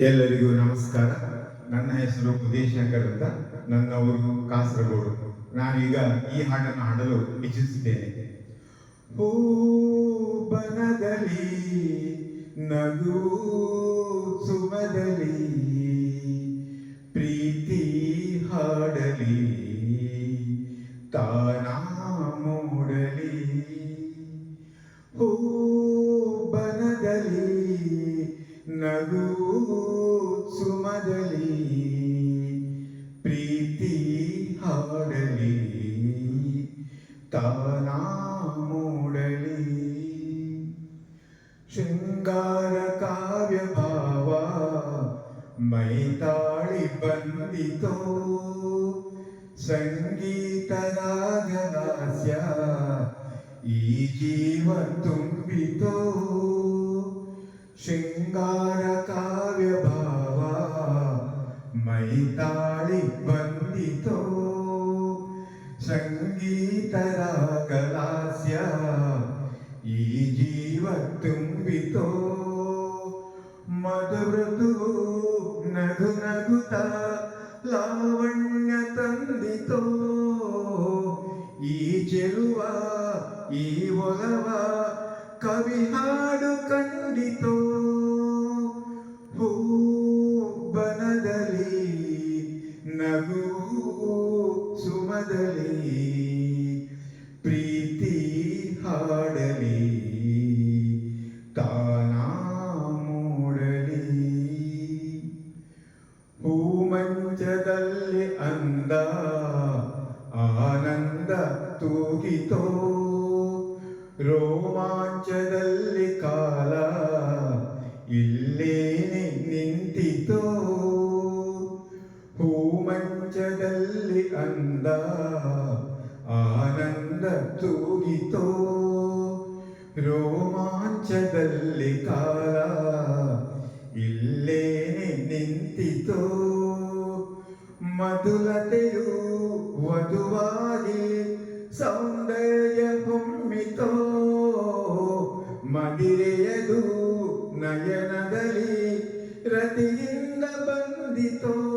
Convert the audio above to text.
ಎಲ್ಲರಿಗೂ ನಮಸ್ಕಾರ. ನನ್ನ ಹೆಸರು ಉದಯಶಂಕರ್ ಅಂತ. ನನ್ನ ಊರು ಕಾಸರಗೋಡು. ನಾನೀಗ ಈ ಹಾಡನ್ನು ಹಾಡಲು ಇಚ್ಛಿಸುತ್ತೇನೆ. ಹೂ ಬನದಲ್ಲಿ ನಗು ಸುಮದಲ್ಲಿ, ಪ್ರೀತಿ ಹಾಡಲಿ, ತಾನ ಮೂಡಲಿ. ಹೂ ಬನದಲ್ಲಿ ನಗು താനാമൂടലി. ശൃംഗാര കാവ്യഭാവ മൈതാളി ബന്ദിതോ സംഗീതരാഗാസ്യ ഈ ജീവൻ തുമ്പിതോ. ശൃംഗാര കാവ്യഭാവ മൈതാളി ബന്ദിതോ സംഗീത ಈ ಜೀವ ತುಂಬಿತೋ ಮಧುರತು ನಗು ನಗುತ, ಲಾವಣ್ಯ ತಂದಿತೋ. ಈ ಚೆಲುವ, ಈ ಒಲವ ಕವಿ ಹಾಡು ಕಂಡಿತೋ. ಹೂ ಬನದಲ್ಲಿ ನಗು ಸುಮದಲ್ಲಿ ಹೂಮಂಚದಲ್ಲಿ ಅಂದ ಆನಂದ ತೂಗಿತೋ ರೋಮಾಂಚದಲ್ಲಿ ಕಾಲ ಇಲ್ಲೇನೆ ನಿಂತಿತೋ ಹೂಮಂಚದಲ್ಲಿ ಅಂದ ಆನಂದ ತೂಗಿತೋ മധുലതയു വധുവാരി സൗന്ദര്യ ಹೊಮ್ಮಿತೋ. ಮದಿರೆಯದು ನಯನದಲ್ಲಿ ರತಿಯಿಂದ ಬಂದಿತೋ.